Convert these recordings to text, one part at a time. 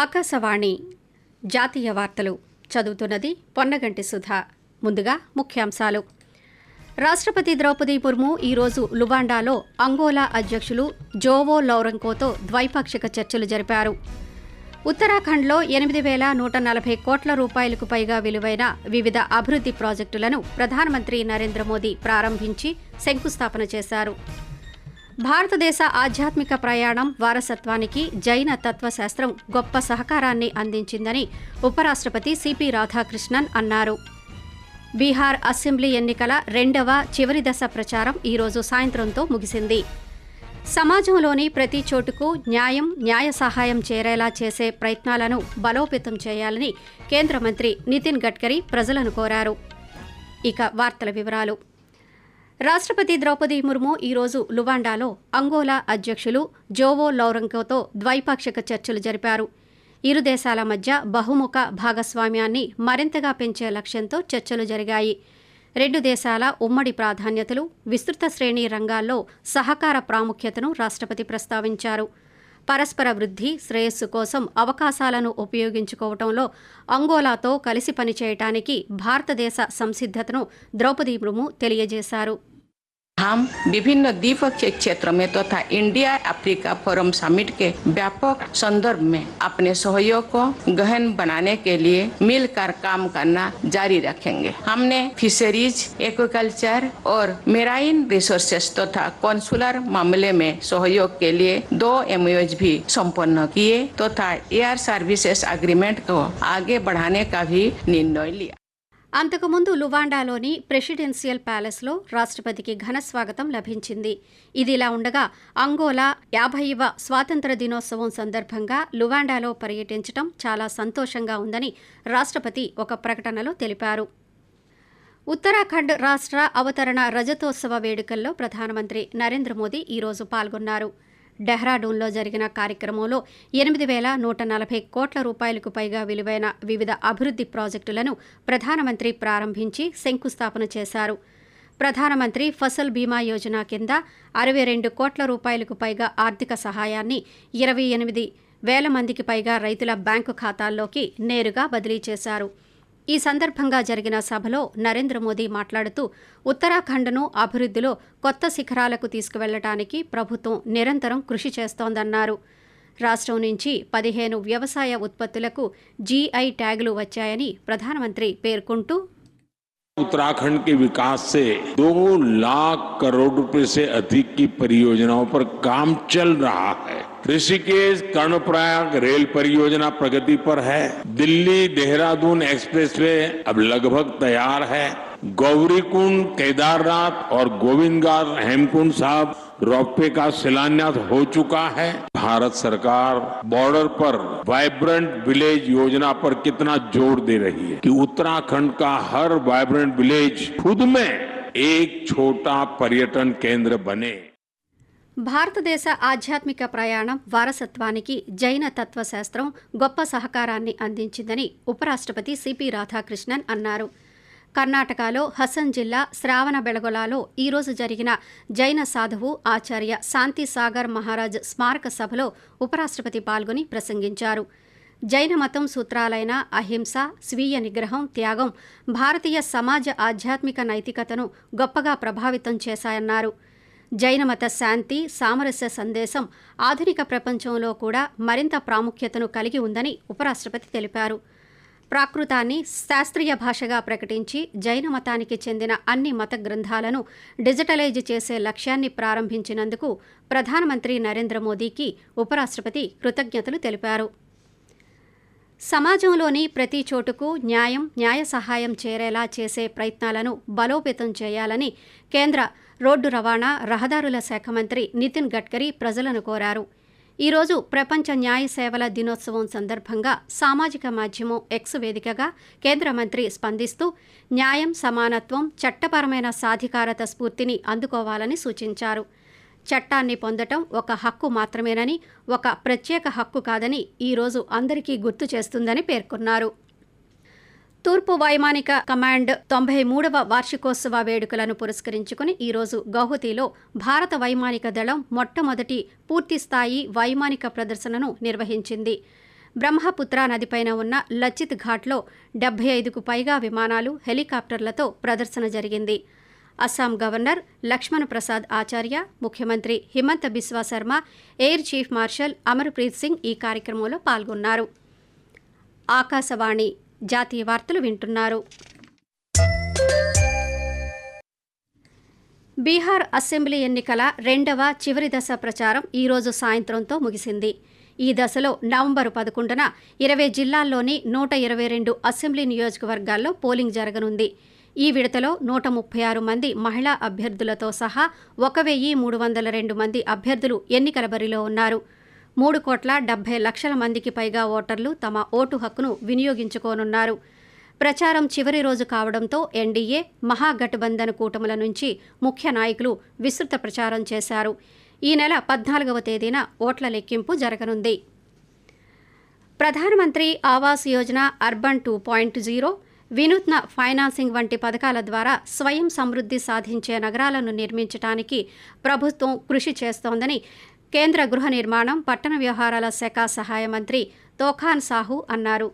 ఆకాశవాణి జాతీయ వార్తలు చదువుతున్నది పొన్నగంటి సుధా. ముందుగా ముఖ్యాంశాలు. రాష్ట్రపతి ద్రౌపది ముర్ము ఈరోజు లువాండాలో అంగోలా అధ్యక్షులు జోవో లౌరంకోతో ద్వైపాక్షిక చర్చలు జరిపారు. ఉత్తరాఖండ్లో ఎనిమిది వేల నూట నలభై కోట్ల రూపాయలకు పైగా విలువైన వివిధ అభివృద్ధి ప్రాజెక్టులను ప్రధానమంత్రి నరేంద్ర మోదీ ప్రారంభించి శంకుస్థాపన చేశారు. భారతదేశ ఆధ్యాత్మిక ప్రయాణం వారసత్వానికి జైన తత్వశాస్త్రం గొప్ప సహకారాన్ని అందించిందని ఉపరాష్ట్రపతి సిపి రాధాకృష్ణన్ అన్నారు. బీహార్ అసెంబ్లీ ఎన్నికల రెండవ చివరి దశ ప్రచారం ఈరోజు సాయంత్రంతో ముగిసింది. సమాజంలోని ప్రతి చోటుకు న్యాయం న్యాయ సహాయం చేరేలా చేసే ప్రయత్నాలను బలోపేతం చేయాలని కేంద్ర మంత్రి నితిన్ గడ్కరీ ప్రజలను కోరారు. ఇక వార్తల వివరాలు. రాష్ట్రపతి ద్రౌపది ముర్ము ఈరోజు లువాండాలో అంగోలా అధ్యక్షులు జోవో లౌరంకోతో ద్వైపాక్షిక చర్చలు జరిపారు. ఇరు దేశాల మధ్య బహుముఖ భాగస్వామ్యాన్ని మరింతగా పెంచే లక్ష్యంతో చర్చలు జరిగాయి. రెండు దేశాల ఉమ్మడి ప్రాధాన్యతలు విస్తృత శ్రేణి రంగాల్లో సహకార ప్రాముఖ్యతను రాష్ట్రపతి ప్రస్తావించారు. పరస్పర వృద్ధి శ్రేయస్సు కోసం అవకాశాలను ఉపయోగించుకోవటంలో అంగోలాతో కలిసి పనిచేయటానికి భారతదేశ సంసిద్ధతను ద్రౌపది ముర్ము తెలియజేశారు. हम विभिन्न द्विपक्षीय क्षेत्र में तथा तो इंडिया अफ्रीका फोरम समिट के व्यापक संदर्भ में अपने सहयोग को गहन बनाने के लिए मिलकर काम करना जारी रखेंगे। हमने फिशरीज, एक्वाकल्चर और मेराइन रिसोर्सेस तथा तो कॉन्सुलर मामले में सहयोग के लिए दो एमओएज भी संपन्न किए तथा तो एयर सर्विसेस अग्रीमेंट को आगे बढ़ाने का भी निर्णय लिया। అంతకుముందు లువాండాలోని ప్రెసిడెన్షియల్ ప్యాలెస్లో రాష్ట్రపతికి ఘన స్వాగతం లభించింది. ఇదిలా ఉండగా అంగోలా యాభైవ స్వాతంత్ర దినోత్సవం సందర్భంగా లువాండాలో పర్యటించడం చాలా సంతోషంగా ఉందని రాష్ట్రపతి ఒక ప్రకటనలో తెలిపారు. ఉత్తరాఖండ్ రాష్ట్ర అవతరణ రజతోత్సవ వేడుకల్లో ప్రధానమంత్రి నరేంద్ర మోదీ ఈరోజు పాల్గొన్నారు. డెహ్రాడూన్లో జరిగిన కార్యక్రమంలో ఎనిమిది వేల నూట నలభై కోట్ల రూపాయలకు పైగా విలువైన వివిధ అభివృద్ధి ప్రాజెక్టులను ప్రధానమంత్రి ప్రారంభించి శంకుస్థాపన చేశారు. ప్రధానమంత్రి ఫసల్ బీమా యోజన కింద అరవై రెండు కోట్ల రూపాయలకు పైగా ఆర్థిక సహాయాన్ని ఇరవై ఎనిమిది వేల మందికి పైగా రైతుల బ్యాంకు ఖాతాల్లోకి నేరుగా బదిలీ చేశారు. ఈ సందర్భంగా జరిగిన సభలో నరేంద్ర మోదీ మాట్లాడుతూ ఉత్తరాఖండ్ను అభివృద్ధిలో కొత్త శిఖరాలకు తీసుకువెళ్లడానికి ప్రభుత్వం నిరంతరం కృషి చేస్తోందన్నారు రాష్ట్రం నుంచి పదిహేను వ్యవసాయ ఉత్పత్తులకు జీఐ ట్యాగులు వచ్చాయని ప్రధానమంత్రి పేర్కొంటూ उत्तराखंड के विकास से दो लाख करोड़ रुपए से अधिक की परियोजनाओं पर काम चल रहा है ऋषिकेश कर्णप्रयाग रेल परियोजना प्रगति पर है। दिल्ली देहरादून एक्सप्रेसवे अब लगभग तैयार है। गौरीकुंड, केदारनाथ और गोविंदगार हेमकुंड साहब रोपवे का शिलान्यास हो चुका है। भारत सरकार बॉर्डर पर वाइब्रेंट विलेज योजना पर कितना ज़ोर दे रही है कि उत्तराखंड का हर वाइब्रेंट विलेज खुद में एक छोटा पर्यटन केंद्र बने। భారతదేశ ఆధ్యాత్మిక ప్రయాణం వారసత్వానికి జైన తత్వశాస్త్రం గొప్ప సహకారాన్ని అందించిందని ఉపరాష్ట్రపతి సిపి రాధాకృష్ణన్ అన్నారు. కర్ణాటకలో హసన్ జిల్లా శ్రావణ బెళగొలాలో ఈరోజు జరిగిన జైన సాధువు ఆచార్య శాంతి సాగర్ మహారాజ్ స్మారక సభలో ఉపరాష్ట్రపతి పాల్గొని ప్రసంగించారు. జైన మతం సూత్రాలైన అహింస స్వీయ నిగ్రహం త్యాగం భారతీయ సమాజ ఆధ్యాత్మిక నైతికతను గొప్పగా ప్రభావితం చేశాయన్నారు. జైనమత శాంతి సామరస్య సందేశం ఆధునిక ప్రపంచంలో కూడా మరింత ప్రాముఖ్యతను కలిగి ఉందని ఉపరాష్ట్రపతి తెలిపారు. ప్రాకృతాన్ని శాస్త్రీయ భాషగా ప్రకటించి జైన మతానికి చెందిన అన్ని మత గ్రంథాలను డిజిటలైజ్ చేసే లక్ష్యాన్ని ప్రారంభించినందుకు ప్రధానమంత్రి నరేంద్ర మోదీకి ఉపరాష్ట్రపతి కృతజ్ఞతలు తెలిపారు. సమాజంలోని ప్రతి చోటుకు న్యాయం న్యాయ సహాయం చేరేలా చేసే ప్రయత్నాలను బలోపేతం చేయాలని కేంద్ర రోడ్డు రవాణా రహదారుల శాఖ మంత్రి నితిన్ గడ్కరీ ప్రజలను కోరారు. ఈరోజు ప్రపంచ న్యాయ సేవల దినోత్సవం సందర్భంగా సామాజిక మాధ్యమం ఎక్స్ వేదికగా కేంద్ర మంత్రి స్పందిస్తూ న్యాయం సమానత్వం చట్టపరమైన సాధికారత స్ఫూర్తిని అందుకోవాలని సూచించారు. చట్టాన్ని పొందటం ఒక హక్కు మాత్రమేనని ఒక ప్రత్యేక హక్కు కాదని ఈరోజు అందరికీ గుర్తు చేస్తుందని పేర్కొన్నారు. తూర్పు వైమానిక కమాండ్ తొంభై మూడవ వార్షికోత్సవ వేడుకలను పురస్కరించుకుని ఈరోజు గౌహతిలో భారత వైమానిక దళం మొట్టమొదటి పూర్తిస్థాయి వైమానిక ప్రదర్శనను నిర్వహించింది. బ్రహ్మపుత్ర నదిపైన ఉన్న లచిత్ ఘాట్లో డెబ్బై ఐదుకు పైగా విమానాలు హెలికాప్టర్లతో ప్రదర్శన జరిగింది. అస్సాం గవర్నర్ లక్ష్మణ్ ప్రసాద్ ఆచార్య ముఖ్యమంత్రి Himanta Biswa Sarma air chief marshal Amarpreet Singh ఈ కార్యక్రమంలో పాల్గొన్నారు. ఆకాశవాణి జాతీయ వార్తలు వింటున్నారు. బీహార్ అసెంబ్లీ ఎన్నికల రెండవ చివరి దశ ప్రచారం ఈరోజు సాయంత్రంతో ముగిసింది. ఈ దశలో నవంబర్ పదకొండున ఇరవై జిల్లాల్లోని నూట ఇరవై రెండు అసెంబ్లీ నియోజకవర్గాల్లో పోలింగ్ జరగనుంది. ఈ విడతలో నూట ముప్పై ఆరు మంది మహిళా అభ్యర్థులతో సహా ఒక వెయ్యి మూడు వందల రెండు మంది అభ్యర్థులు ఎన్నికల బరిలో ఉన్నారు. మూడు కోట్ల డెబ్బై లక్షల మందికి పైగా ఓటర్లు తమ ఓటు హక్కును వినియోగించుకోనున్నారు. ప్రచారం చివరి రోజు కావడంతో ఎన్డీఏ మహాగఠబంధన్ కూటముల నుంచి ముఖ్య నాయకులు విస్తృత ప్రచారం చేశారు. ఈ నెల పద్నాలుగవ తేదీన ఓట్ల లెక్కింపు జరగనుంది. ప్రధానమంత్రి Awas Yojana urban two point zero వినూత్న ఫైనాన్సింగ్ వంటి పథకాల ద్వారా స్వయం సమృద్ధి సాధించే నగరాలను నిర్మించడానికి ప్రభుత్వం కృషి చేస్తోందని కేంద్ర గృహ నిర్మాణం పట్టణ వ్యవహారాల శాఖ సహాయ మంత్రి తోఖాన్ సాహు అన్నారు.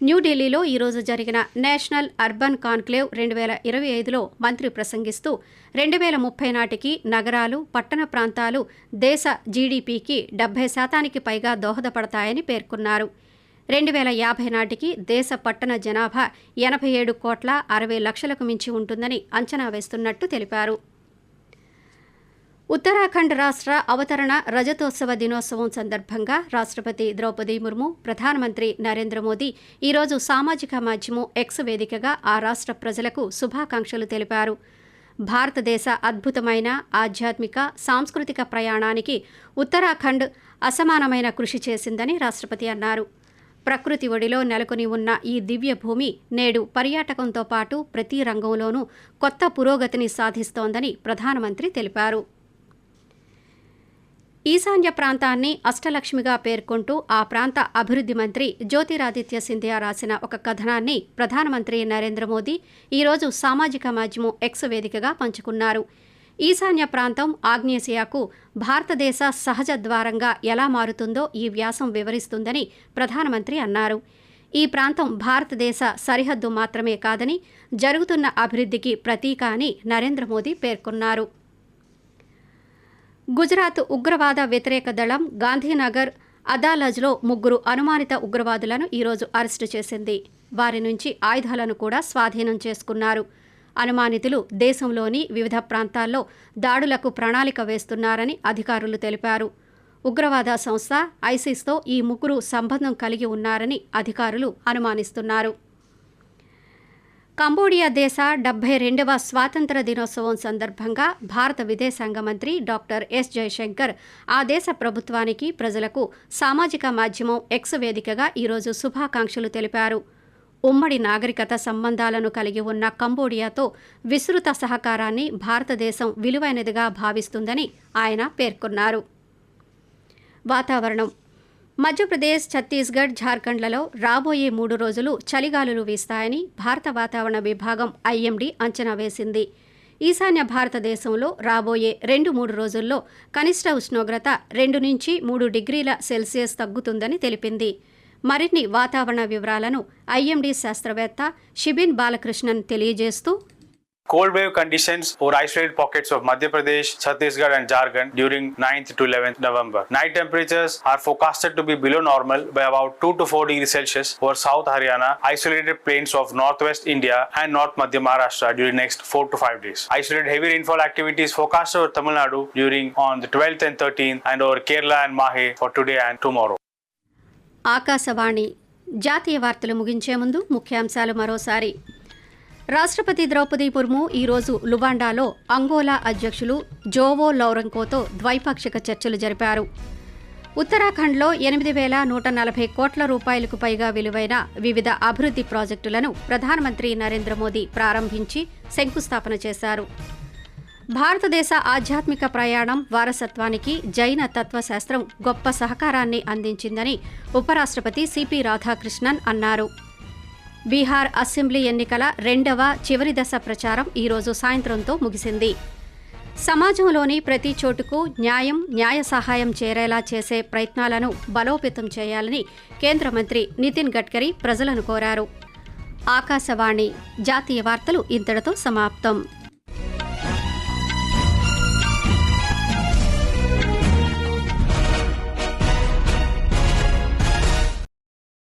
న్యూఢిల్లీలో ఈరోజు జరిగిన నేషనల్ అర్బన్ కాన్క్లేవ్ రెండు వేల ఇరవై ఐదులో మంత్రి ప్రసంగిస్తూ రెండు వేల ముప్పై నాటికి నగరాలు పట్టణ ప్రాంతాలు దేశ జీడీపీకి డెబ్బై శాతానికి పైగా దోహదపడతాయని పేర్కొన్నారు. రెండు వేల యాభై నాటికి దేశ పట్టణ జనాభా ఎనభై ఏడు కోట్ల అరవై లక్షలకు మించి ఉంటుందని అంచనా వేస్తున్నట్టు తెలిపారు. ఉత్తరాఖండ్ రాష్ట్ర అవతరణ రజతోత్సవ దినోత్సవం సందర్భంగా రాష్ట్రపతి ద్రౌపది ముర్ము ప్రధానమంత్రి నరేంద్ర మోదీ ఈరోజు సామాజిక మాధ్యమం ఎక్స్ వేదికగా ఆ రాష్ట్ర ప్రజలకు శుభాకాంక్షలు తెలిపారు. భారతదేశ అద్భుతమైన ఆధ్యాత్మిక సాంస్కృతిక ప్రయాణానికి ఉత్తరాఖండ్ అసమానమైన కృషి చేసిందని రాష్ట్రపతి అన్నారు. ప్రకృతి ఒడిలో నెలకొని ఉన్న ఈ దివ్య భూమి నేడు పర్యాటకంతో పాటు ప్రతి రంగంలోనూ కొత్త పురోగతిని సాధిస్తోందని ప్రధానమంత్రి తెలిపారు. ఈశాన్య ప్రాంతాన్ని అష్టలక్ష్మిగా పేర్కొంటూ ఆ ప్రాంత అభివృద్ధి మంత్రి జ్యోతిరాదిత్య సింధియా రాసిన ఒక కథనాన్ని ప్రధానమంత్రి నరేంద్ర మోదీ ఈరోజు సామాజిక మాధ్యమం ఎక్స్ వేదికగా పంచుకున్నారు. ఈశాన్య ప్రాంతం ఆగ్నేసియాకు భారతదేశ సహజ ద్వారంగా ఎలా మారుతుందో ఈ వ్యాసం వివరిస్తుందని ప్రధానమంత్రి అన్నారు. ఈ ప్రాంతం భారతదేశ సరిహద్దు మాత్రమే కాదని జరుగుతున్న అభివృద్ధికి ప్రతీక అని నరేంద్ర మోదీ పేర్కొన్నారు. గుజరాత్ ఉగ్రవాద వ్యతిరేక దళం గాంధీనగర్ అదాలజ్లో ముగ్గురు అనుమానిత ఉగ్రవాదులను ఈరోజు అరెస్టు చేసింది. వారి నుంచి ఆయుధాలను కూడా స్వాధీనం చేసుకున్నారు. అనుమానితులు దేశంలోని వివిధ ప్రాంతాల్లో దాడులకు ప్రణాళిక వేస్తున్నారని అధికారులు తెలిపారు. ఉగ్రవాద సంస్థ ఐసిస్తో ఈ ముగ్గురు సంబంధం కలిగి ఉన్నారని అధికారులు అనుమానిస్తున్నారు. కంబోడియా దేశ డెబ్బై రెండవ స్వాతంత్ర దినోత్సవం సందర్భంగా భారత విదేశాంగ మంత్రి డాక్టర్ ఎస్ జయశంకర్ ఆ దేశ ప్రభుత్వానికి ప్రజలకు సామాజిక మాధ్యమం ఎక్స్ వేదికగా ఈరోజు శుభాకాంక్షలు తెలిపారు. ఉమ్మడి నాగరికత సంబంధాలను కలిగి ఉన్న కంబోడియాతో విస్తృత సహకారాన్ని భారతదేశం విలువైనదిగా భావిస్తుందని ఆయన పేర్కొన్నారు. వాతావరణం మధ్యప్రదేశ్ ఛత్తీస్గఢ్ ఝార్ఖండ్లలో రాబోయే మూడు రోజులు చలిగాలులు వీస్తాయని భారత వాతావరణ విభాగం ఐఎండీ అంచనా వేసింది. ఈశాన్య భారతదేశంలో రాబోయే రెండు మూడు రోజుల్లో కనిష్ట ఉష్ణోగ్రత రెండు నుంచి మూడు డిగ్రీల సెల్సియస్ తగ్గుతుందని తెలిపింది. మరిన్ని వాతావరణ వివరాలను ఐఎండీ శాస్త్రవేత్త షిబిన్ బాలకృష్ణన్ తెలియజేస్తూ cold wave conditions or isolated pockets of Madhya Pradesh, Chhattisgarh, and Jharkhand during 9th to 11th November. Night temperatures are forecasted to be below normal by about 2 to 4 degrees Celsius over South Haryana, isolated plains of northwest India, and North Madhya Maharashtra during next 4 to 5 days. Isolated heavy rainfall activity is forecast over Tamil Nadu during on the 12th and 13th, and over Kerala and Mahe for today and tomorrow. Akashvani జాతీయ వార్తలు ముగించే ముందు ముఖ్యాంశాలు మరోసారి రాష్ట్రపతి ద్రౌపది ముర్ము ఈరోజు లువాండాలో Angola అధ్యక్షులు జోవో లౌరంకోతో ద్వైపాక్షిక చర్చలు జరిపారు. ఉత్తరాఖండ్లో ఎనిమిది వేల నూట నలభై కోట్ల రూపాయలకు పైగా విలువైన వివిధ అభివృద్ధి ప్రాజెక్టులను ప్రధానమంత్రి నరేంద్ర మోదీ ప్రారంభించి శంకుస్థాపన చేశారు. భారతదేశ ఆధ్యాత్మిక ప్రయాణం వారసత్వానికి జైన తత్వశాస్త్రం గొప్ప సహకారాన్ని అందించిందని ఉపరాష్ట్రపతి సిపి రాధాకృష్ణన్ అన్నారు. బీహార్ అసెంబ్లీ ఎన్నికల రెండవ చివరి దశ ప్రచారం ఈరోజు సాయంత్రంతో ముగిసింది. సమాజంలోని ప్రతి చోటుకు న్యాయం న్యాయ సహాయం చేరేలా చేసే ప్రయత్నాలను బలోపేతం చేయాలని కేంద్ర మంత్రి నితిన్ గడ్కరీ ప్రజలను కోరారు. ఆకాశవాణి జాతీయ వార్తలు ఇంతటితో సమాప్తం.